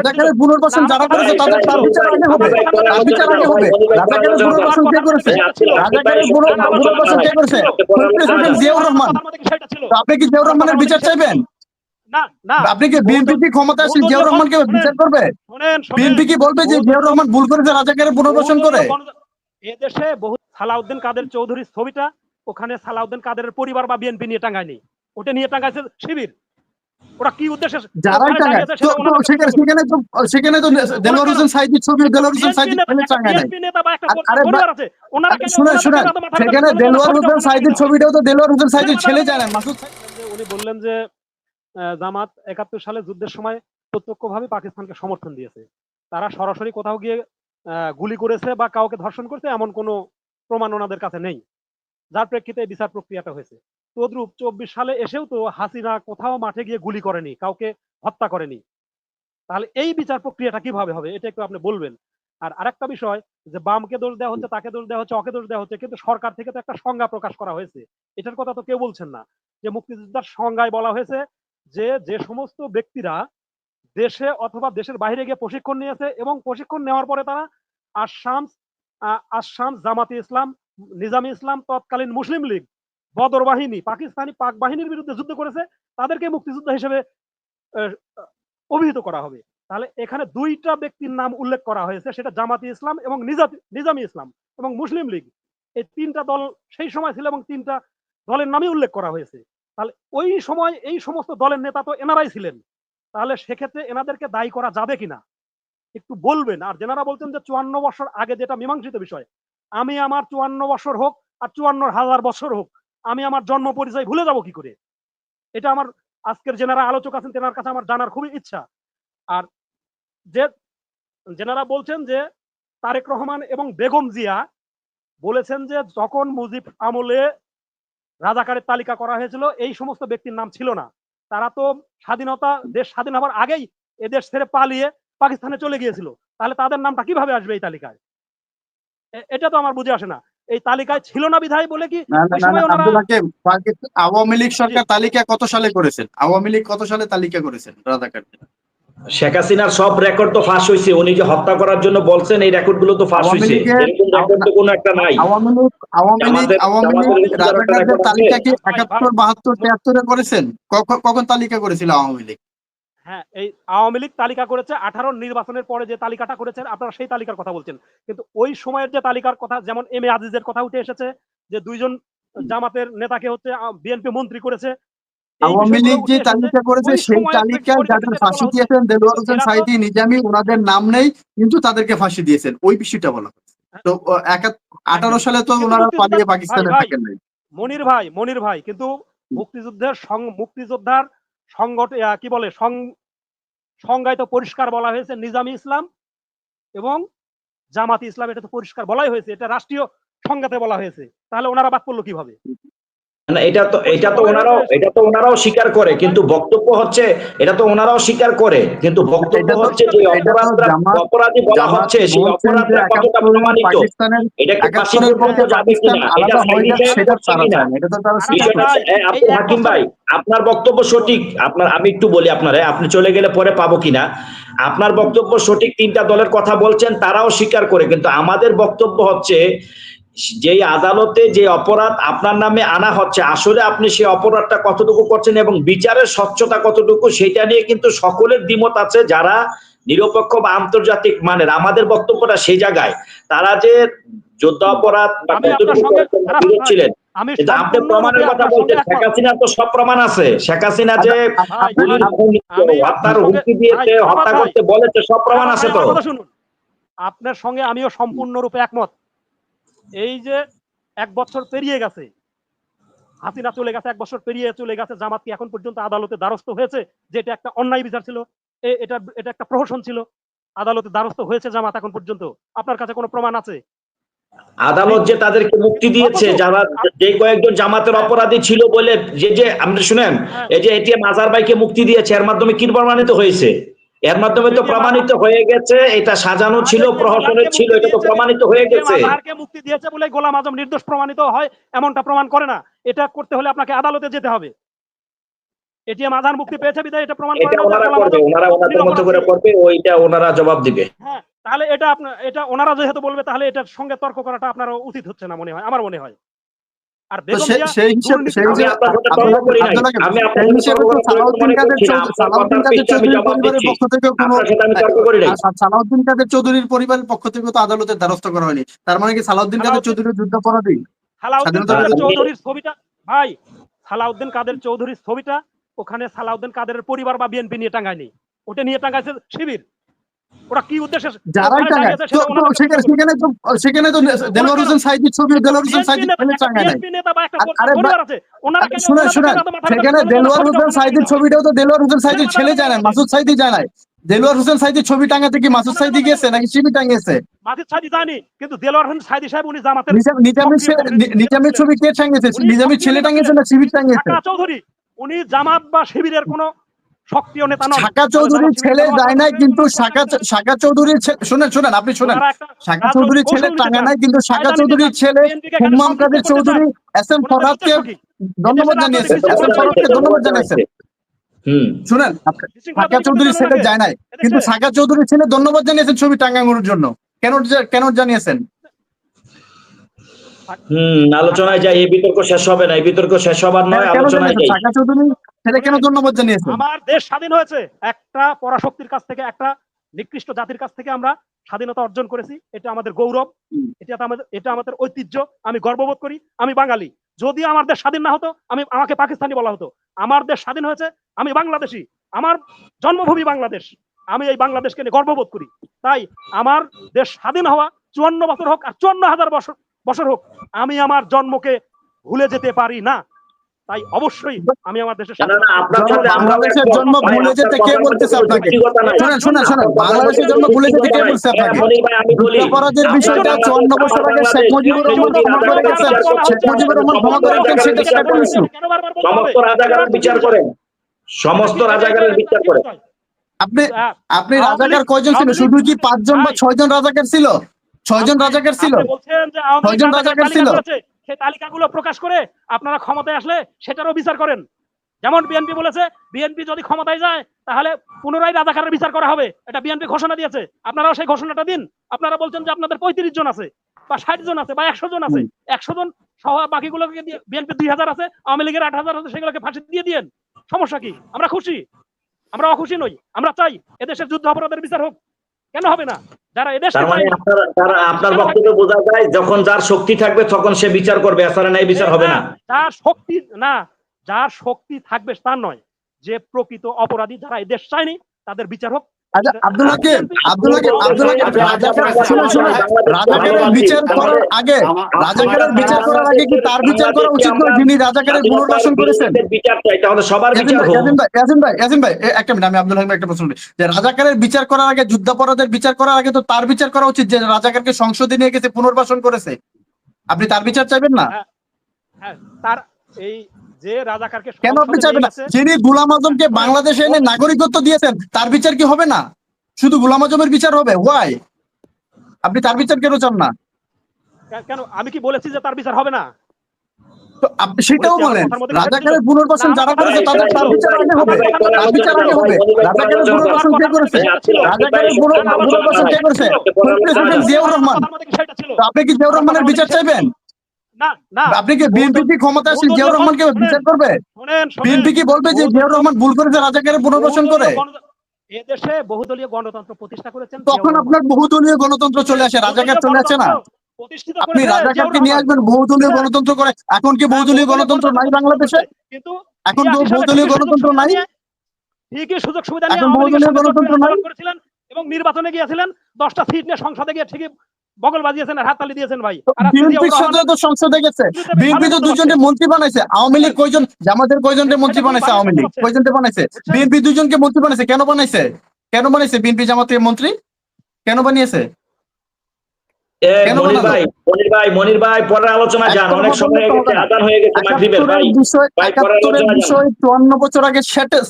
রাজাকারের পুনর্বাসন যারা করেছে তাদের তার বিচার আগে হবে। তার বিচার আগে হবে। রাজাকারের পুনর্বাসন কে করেছে? রাজাকারের পুনর্বাসন কে করেছে? প্রেসিডেন্ট জিয়াউর রহমান। আপনি কি জিয়াউর রহমানের বিচার চাইবেন? আপনি কি বিএনপি কি ক্ষমতা আসেন জিয়াউর রহমানকে বিচার করবে? বিএনপি কি বলবে যে জিয়াউর রহমান ভুল করেছে রাজাকারের পুনর্বাসন করে? এদেশে বহু সালাউদ্দিন কাদের চৌধুরীর ছবিটা ওখানে সালাউদ্দিন কাদের পরিবার বা বিএনপি নিয়ে টাঙ্গায়নি ওটা নিয়ে টাঙ্গাইছে শিবির। ওরা কি উদ্দেশ্যে যারাই টাঙ্গায় সেখানে সেখানে তো সেখানে তো দেলোয়ার হোসেন সাইদির ছবি দেলোয়ার হোসেন BNP সাইদির ফেলে টাঙ্গায় নাই আরে- ওনারা শুনেন শুনেন সেখানে করছেন? দেলোয়ার হোসেন সাইদির ছবিটাও তো দেলোয়ার হোসেন সাইদির ছেলে যায় না মাসুদ উনি বললেন যে জামাত একাত্তর সালে যুদ্ধের সময় প্রত্যক্ষভাবে পাকিস্তানকে সমর্থন দিয়েছে তারা সরাসরি কোথাও গিয়ে আহ, গুলি করেছে বা কাউকে ধর্ষণ করেছে এমন কোনো প্রমাণ ওনাদের কাছে নেই যার প্রেক্ষিতে বিচার প্রক্রিয়াটা হয়েছে তদ্রুপ চব্বিশ সালে এসেও তো হাসিনা কোথাও মাঠে গিয়ে গুলি করেনি, কাউকে হত্যা করেনি। তাহলে এই বিচার প্রক্রিয়াটা কীভাবে হবে, এটা একটু আপনি বলবেন। আর আরেকটা বিষয় যে বামকে দোষ দেওয়া হচ্ছে, তাকে দোষ দেওয়া হচ্ছে, অকে দোষ দেওয়া হচ্ছে, কিন্তু সরকার থেকে তো একটা সংজ্ঞা প্রকাশ করা হয়েছে। এটার কথা তো কেউ বলছেন না। যে মুক্তিযোদ্ধার সংজ্ঞায় বলা হয়েছে যে যে সমস্ত ব্যক্তিরা দেশে অথবা দেশের বাইরে গিয়ে প্রশিক্ষণ নিয়েছে এবং প্রশিক্ষণ নেওয়ার পরে তারা আসাম আসাম জামাতি ইসলাম, নিজামি ইসলাম, তৎকালীন মুসলিম লীগ বদর বাহিনী, পাকিস্তানি পাক বাহিনীর বিরুদ্ধে যুদ্ধ করেছে, তাদেরকে মুক্তিযোদ্ধা হিসেবে অভিহিত করা হবে। তাহলে এখানে দুইটা ব্যক্তির নাম উল্লেখ করা হয়েছে, সেটা জামাতি ইসলাম এবং নিজামি ইসলাম এবং মুসলিম লীগ। এই তিনটা দল সেই সময় ছিল এবং তিনটা দলের নামই উল্লেখ করা হয়েছে। তাহলে ওই সময় এই সমস্ত দলের নেতা তো এনারাই ছিলেন। তাহলে সেক্ষেত্রে এনাদেরকে দায়ী করা যাবে কিনা? একটু বলবেন। আর যেনারা বলছেন যে চুয়ান্ন বছর আগে যেটা মীমাংসিত বিষয়, আমি আমার চুয়ান্ন বছর হোক আর চুয়ান্ন হাজার বছর হোক আমি আমার জন্ম পরিচয় ভুলে যাব কি করে? এটা আমার আজকের যেনারা আলোচক আছেন, তেনার কাছে আমার জানার খুবই ইচ্ছা। আর যে যেনারা বলছেন যে তারেক রহমান এবং বেগম জিয়া বলেছেন যে যখন মুজিব আমলে রাজাকারের তালিকা করা হয়েছিল, এই সমস্ত ব্যক্তির নাম ছিল না। তারা তো স্বাধীনতা, দেশ স্বাধীন হওয়ার আগেই এদেশ ছেড়ে পালিয়ে পাকিস্তানে চলে গিয়েছিল। তাহলে তাদের নামটা কীভাবে আসবে এই তালিকায়? এটা তো আমার বুঝে আসে না। এই তালিকায় ছিল না বিধায় বলে কি আওয়ামী লীগ সরকার তালিকা কত সালে করেছেন? আওয়ামী লীগ কত সালে তালিকা করেছেন? রাজাকার শেখ হাসিনার সব রেকর্ড তো ফাঁস হয়েছে। উনি যে হত্যা করার জন্য বলছেন এই রেকর্ডগুলো তো ফাঁস হয়েছে। এরকম রেকর্ড তো কোনো একটা নাই। আওয়ামী লীগ আওয়ামী লীগ আওয়ামী লীগ যারা রাজাকারদের তারা তালিকা কি একাত্তর বাহাত্তর তিয়াত্তরে করেছেন? কখন- কখন তালিকা করেছিল আওয়ামী লীগ? হ্যাঁ এই আওয়ামী লীগ তালিকা করেছে আঠারো নির্বাচনের পরে যে তালিকাটা করেছেন আপনারা সেই তালিকার কথা বলছেন। কিন্তু ওই সময়ের যে তালিকার কথা যেমন এম এ আজিজের কথা উঠে এসেছে যে দুইজন জামাতের নেতাকে হচ্ছে বিএনপি মন্ত্রী করেছে আওয়ামী লীগ যে তালিকা করেছে সেই তালিকায় যাদের ফাঁসি দিয়েছেন দেলোয়ার হোসেন সাইদি নিজামি ওনাদের নাম নেই কিন্তু তাদেরকে ফাঁসি দিয়েছেন। ওই বিষয়টা বলা হচ্ছে। তো আঠারো সালে তো ওনারা পালিয়ে পাকিস্তানে থাকেন নাই। মনির ভাই মনির ভাই কিন্তু মুক্তিযুদ্ধের সং- মুক্তিযোদ্ধার সংগঠ কি বলে, সং সংজ্ঞায় তো পরিষ্কার বলা হয়েছে নিজামি ইসলাম এবং জামাতি ইসলাম, এটা তো পরিষ্কার বলাই হয়েছে, এটা রাষ্ট্রীয় সংজ্ঞাতে বলা হয়েছে। তাহলে ওনারা বাদ পড়ল কীভাবে? না এটা তো এটা তো ওনারাও এটা তো ওনারাও স্বীকার করে কিন্তু বক্তব্য হচ্ছে এটা তো ওনারাও স্বীকার করে কিন্তু বক্তব্য হচ্ছে যে অপরাধী বলা হচ্ছে সেই অপরাধটা কতটা প্রমাণিত এটা কি পর্যন্ত যাবে কিনা এটা আলাদা সেটা হচ্ছে তারা কিনা চায় না। এটা তো তারা স্বীকার বিষয়টা করে। ভাই, এ, আপু এই এক হাকিম ভাই আপনার বক্তব্য সঠিক আপনার আমি একটু বলি আপনারে আপনি চলে গেলে পরে পাবো কিনা আপনার বক্তব্য সঠিক তিনটা দলের কথা বলছেন তারাও স্বীকার করে কিন্তু আমাদের বক্তব্য হচ্ছে যেই আদালতে যে অপরাধ আপনার নামে আনা হচ্ছে আসলে আপনি সেই অপরাধটা কতটুকু করছেন এবং বিচারের স্বচ্ছতা কতটুকু সেটা নিয়ে কিন্তু সকলের দ্বিমত আছে যারা নিরপেক্ষ বা আন্তর্জাতিক মানের। আমাদের বক্তব্যটা সেই জায়গায়। তারা যে যোদ্ধা অপরাধ বা কতটুকু ছিলেন। আপনি প্রমাণের কথা বলছেন। শেখ। তো সব প্রমাণ আছে। শেখ হাসিনা যে হত্যার হুমকি দিয়েছে হত্যা করতে বলেছে সব প্রমাণ আছে তো। আপনার সঙ্গে আমিও সম্পূর্ণরূপে একমত। এই যে এক বছর পেরিয়ে গেছে হাসিনা চলে গেছে এক বছর পেরিয়ে চলে গেছে জামাত কি এখন পর্যন্ত আদালতে দ্বারস্থ হয়েছে? যে এটা একটা অন্যায় বিচার ছিল এটা এটা একটা প্রহসন ছিল আদালতে দ্বারস্থ হয়েছে জামাত এখন পর্যন্ত? আপনার কাছে কোনো প্রমাণ আছে? আদালত যে তাদেরকে মুক্তি দিয়েছে যারা যে কয়েকজন জামাতের অপরাধী ছিল বলে যে যে আপনি শুনেন হ্যাঁ। এই যে এটিএম আজার ভাইকে মুক্তি দিয়েছে এর মাধ্যমে কি প্রমাণিত হয়েছে? এর মাধ্যমে তো প্রমাণিত হয়ে গেছে এটা সাজানো ছিল প্রহসনের ছিল এটা তো প্রমাণিত হয়ে গেছে। মুক্তি দিয়েছে বলে গোলাম আজম নির্দোষ প্রমাণিত হয় এমনটা প্রমাণ করে না। এটা করতে হলে আপনাকে আদালতে যেতে হবে। এটিএম আধার মুক্তি পেয়েছে বিধায় এটা প্রমাণ করে না ওনারা করবে ওনারা ওনাদের মতো করে করবে ওইটা ওনারা জবাব দিবে। হ্যাঁ তাহলে এটা আপনার এটা ওনারা যেহেতু বলবে তাহলে এটার সঙ্গে তর্ক করাটা আপনার উচিত হচ্ছে না মনে হয় আমার মনে হয়। আর সেই হিসেবে আমি সালাউদ্দিন কাদের আমি চৌধুরীর পরিবারের পক্ষ থেকে তো আদালতের দ্বারস্থ করা হয়নি। তার মানে কি সালাউদ্দিন কাদের চৌধুরীর যুদ্ধাপরাধী সালাউদ্দিন কাদের চৌধুরীর ছবিটা ভাই সালাউদ্দিন কাদের চৌধুরীর ছবিটা ওখানে সালাউদ্দিন কাদের পরিবার বা বিএনপি নিয়ে টাঙ্গায়নি ওটা নিয়ে টাঙ্গাইছে শিবির। ওরা কি উদ্দেশ্যে যারাই টাঙ্গায় টাঙ্গাইছে তো সেটা তো ওনাদের সেখানে সেখানে তো সেখানে তো দেলোয়ার হোসেন সাইদির ছবি দেলোয়ার হোসেন ফেলে টাঙ্গায় নাই আর- সেখানে দেলোয়ার হোসেন সাইদির ছবিটাও তো দেলোয়ার হোসেন সাইদির ছেলে? মাসুদ সাইদি নাই দেলোয়ার হোসেন সাইদির ছবি টাঙ্গাতে কি মাসুদ সাইদি গেছে নাকি শিবি টাঙ্গিয়েছে মাজিদ সাইদি জানি কিন্তু দেলোয়ার হোসেন সাইদি সাহেব উনি জামাতের নিজামের নিজামের ছবি কে টাঙ্গিয়েছে নিজামের ছেলে টাঙ্গিয়েছে না শিবির টাঙ্গিয়েছে চৌধুরী উনি জামাত বা শিবিরের কোন সক্রিয় নেতা নন। শাখা চৌধুরীর ছেলে যায় নাই কিন্তু শাখা শাখা চৌধুরীর শুনেন শুনেন আপনি শুনেন। শাখা চৌধুরীর ছেলে টাঙ্গা নাই কিন্তু শাখা চৌধুরীর ছেলে হুম্মাম কাদের চৌধুরী এস এম ফরহাদকে ধন্যবাদ এদেশের জানিয়েছে এস এম ফরহাদকে ধন্যবাদ জানিয়েছে শুনেন শাখা চৌধুরীর ছেলে যায় নাই। কিন্তু শাখা চৌধুরীর ছেলে ধন্যবাদ জানিয়েছেন ছবি টাঙ্গাঙ্গুর জন্য। কেন কেন জানিয়েছেন? হুম আলোচনায় যাই এই বিতর্ক শেষ হবে না এই বিতর্ক শেষ হবার নয় আলোচনায় জানিয়েছেন? যাই। শাখা কেন ধন্যবাদ জানিয়েছেন? আমার দেশ স্বাধীন হয়েছে। একটা পরাশক্তির কাছ থেকে একটা নিকৃষ্ট জাতির কাছ থেকে আমরা স্বাধীনতা অর্জন করেছি। এটা আমাদের গৌরব এটা আমাদের এটা আমাদের ঐতিহ্য। আমি গর্ববোধ করি আমি বাঙালি। যদি আমার দেশ স্বাধীন না হতো আমি আমাকে পাকিস্তানি বলা হতো। আমার দেশ স্বাধীন হয়েছে আমি বাংলাদেশি। আমার জন্মভূমি বাংলাদেশ। আমি এই বাংলাদেশকে নিয়ে গর্ববোধ করি। তাই আমার দেশ স্বাধীন হওয়া চুয়ান্ন বছর হোক আর চুয়ান্ন হাজার বছর বছর হোক আমি আমার জন্মকে ভুলে যেতে পারি না। তাই অবশ্যই আমি আমার দেশের বাংলাদেশের জন্ম ভুলে যেতে কে বলতেছে আপনাকে? যৌক্তিকতা নাই। শোনেন শোনেন শোনেন বাংলাদেশের জন্ম ভুলে যেতে কে বলছে আপনাকে? হ্যাঁ, মনির ভাই, আমি বলি, যুদ্ধাপরাধের আমার বিষয়টা চুয়ান্ন বছর আগে শেখ মুজিবুর রহমান ক্ষমা করে গেছেন শেখ মুজিবুর রহমান ক্ষমা করে গেছেন সেটা সেটা ইস্যু সমস্ত হবে? রাজাকারের বিচার করেন। সমস্ত রাজাকারের বিচার করেন। আপনি হ্যাঁ, আপনি আওয়ামী রাজাকার কয়জন ছিল শুধু কি পাঁচজন বা ছয়জন রাজাকার ছিল? ছয়জন আপনি- রাজাকার ছিল? আপনি ছয়জন রাজাকার রাজাকার ছিল। সেই তালিকাগুলো প্রকাশ করে আপনারা ক্ষমতায় আসলে সেটারও বিচার করেন। যেমন বিএনপি বলেছে বিএনপি যদি ক্ষমতায় যায় তাহলে পুনরায় রাজাকারের বিচার করা হবে। এটা বিএনপি ঘোষণা দিয়েছে। আপনারাও সেই ঘোষণাটা দিন। আপনারা বলছেন যে আপনাদের পঁয়ত্রিশ জন আছে বা ষাট জন আছে বা একশো জন আছে। একশো জন সহ বাকিগুলোকে দিয়ে বিএনপি দুই হাজার আছে আওয়ামী লীগের আট হাজার আছে সেগুলোকে ফাঁসি দিয়ে দিয়েন। সমস্যা কি? আমরা খুশি। আমরা অখুশি নই। আমরা চাই এদেশের যুদ্ধ অপরাধের বিচার হোক। কেন হবে না? যারা এদেশে মানে আপনার বক্তব্য বোঝা যায় যখন যার শক্তি থাকবে তখন সে বিচার করবে এছাড়া নাই বিচার হবে না। যার শক্তি না যার শক্তি থাকবে তার নয়। যে প্রকৃত অপরাধী যারা এদেশ দেশ চায়নি তাদের বিচার হোক। আচ্ছা আব্দুল হাকিম আব্দুল হাকিম আব্দুল হাকিম রাজাকার শুনুন শুনুন। রাজাকারের বিচার করার আগে রাজাকারের বিচার করার আগে কি তার বিচার করা উচিত নয়? যিনি রাজাকারের পুনর্বাসন করেছেন। বিচারটা এটা আমাদের সবার বিচার হোক। ইয়াসিন ভাই, ইয়াসিন ভাই, ইয়াসিন ভাই, একটা মিনিট, আমি আব্দুল হাকিম একটা প্রশ্ন যে রাজাকারের বিচার করার আগে যুদ্ধাপরাধের বিচার করার আগে তো তার বিচার করা উচিত যে রাজাকারকে সংসদে নিয়ে গেছে পুনর্বাসন করেছে। আপনি তার বিচার চাইবেন না? হ্যাঁ তার এই যে রাজাকারকে কেন আপনি চাইবেন না? যিনি গুলাম আজমকে বাংলাদেশে এনে নাগরিকত্ব দিয়েছেন তার বিচার কি হবে না? শুধু গুলাম আজমের বিচার হবে? ওয়াই আপনি তার বিচার কেন চান না? কেন? আমি কি বলেছি যে তার বিচার হবে না? তো আপনি সেটাও বলেন। রাজাকারের পুনর্বাসন যারা করেছে তাদের তার বিচার আগে হবে? তার বিচার আগে হবে? রাজাকারের পুনর্বাসন কে করেছে? রাজাকারের পুনর্বাসন কে করেছে? প্রেসিডেন্ট জিয়াউর রহমান। আপনি কি জিয়াউর রহমানের বিচার চাইবেন? আপনি কি বিএনপি কি ক্ষমতা জিয়াউর রহমানকে বিচার করবে? শোনেন শোনেন বিএনপি কি বলবে যে জিয়াউর রহমান ভুল করেছে রাজাকারের পুনর্বাসন করে? এদেশে বহুদলীয় গণতন্ত্র প্রতিষ্ঠা করেছেন তখন আপনার বহুদলীয় গণতন্ত্র চলে আসে রাজাকার চলে আসে না? আপনি রাজাকারকে নিয়ে আসবেন বহুদলীয় গণতন্ত্র করে। এখন কি বহুদলীয় গণতন্ত্র নাই বাংলাদেশে? এখন বহুদলীয় গণতন্ত্র নাই? ঠিকই সুযোগ সুবিধা নিয়ে বহুদলীয় গণতন্ত্র নাই? করেছিলেন এবং নির্বাচনে গিয়েছিলেন। দশটা সিট নিয়ে সংসদে গিয়ে ঠিকই বগল বাজিয়েছেন আর হাততালি দিয়েছেন ভাই। বিএনপির সাথে তো সংসদে গেছে। বিএনপি তো দুজনকে মন্ত্রী বানাইছে। আওয়ামী লীগ কয়জন? জামাতের কয়জনকে মন্ত্রী বানাইছে আওয়ামী লীগ? কয়জনকে বানাইছে? বিএনপি দুজনকে মন্ত্রী বানাইছে কেন বানাইছে। কেন বানাইছে? বিএনপি জামাতের মন্ত্রী? কেন বানিয়েছে? মনির ভাই মনির ভাই মনির ভাই পরের আলোচনা যান। অনেক সময় বললে তো গেছে আদান হয়ে গেছে মাগরিবের ভাই। বিষয় ভাই, পরের একাত্তরের আলোচনা বিষয় চুয়ান্ন বছর আগে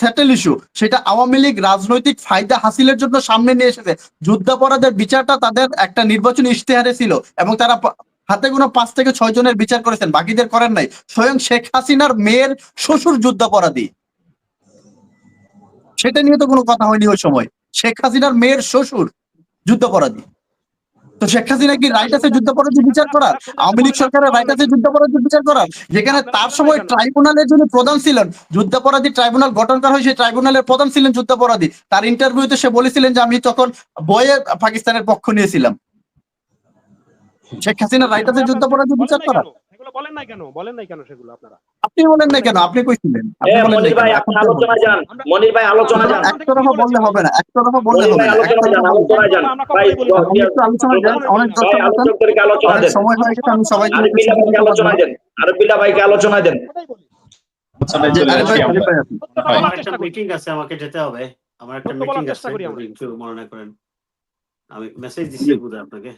সেটেল ইস্যু সেটা আওয়ামী লীগ রাজনৈতিক ফায়দা হাসিলের জন্য সামনে নিয়ে এসেছে। যুদ্ধাপরাধের বিচারটা তাদের একটা নির্বাচনী ইশতেহারে ছিল এবং তারা হাতে গোনা পাঁচ থেকে ছয় জনের বিচার করেছেন। বাকিদের করেন নাই। স্বয়ং শেখ হাসিনার মেয়ের শ্বশুর যুদ্ধাপরাধী। সেটা নিয়ে তো কোনো কথা হয়নি ওই সময়। শেখ হাসিনার মেয়ের শ্বশুর যুদ্ধাপরাধী। তো শেখ হাসিনা কি রাইট আছে যুদ্ধাপরাধী বিচার করার? আওয়ামী লীগ সরকারের রাইট আছে যুদ্ধাপরাধী বিচার করার? যেখানে তার সময় ট্রাইব্যুনালের জন্য প্রধান ছিলেন যুদ্ধাপরাধী ট্রাইব্যুনাল গঠন করা হয়, সেই ট্রাইব্যুনালের প্রধান ছিলেন যুদ্ধাপরাধী তার ইন্টারভিউতে সে বলেছিলেন যে, আমি তখন বয়ে পাকিস্তানের পক্ষ নিয়েছিলাম। শেখ হাসিনা রাইট আছে যুদ্ধাপরাধী বিচার করার? সেগুলো বলেন নাই কেন? বলেন নাই কেন সেগুলো আপনারা? আপনি বলেন না কেন? আপনি কইছিলেন। আপনি বলেন মনির ভাই আপনি আলোচনা যান। মনির ভাই আলোচনা যান। একতরফা বললে হবে না একতরফা বললে হবে না আলোচনা যান ভাই আলোচনা যান। অনেক দর্শক আছেন। আলোচনা অনেক দেন। সময় হয়ে গেছে আমি সবাইকে আলোচনা দেন। আরিফ বিল্লাহ ভাইকে আলোচনা দেন বলি। সত্যটা আমার। একটা মিটিং আছে আমাকে যেতে হবে। আমার একটা মিটিং চেষ্টা আছে একটু মনে করেন। আমি মেসেজ দিচ্ছি বোধহয় আপনাকে।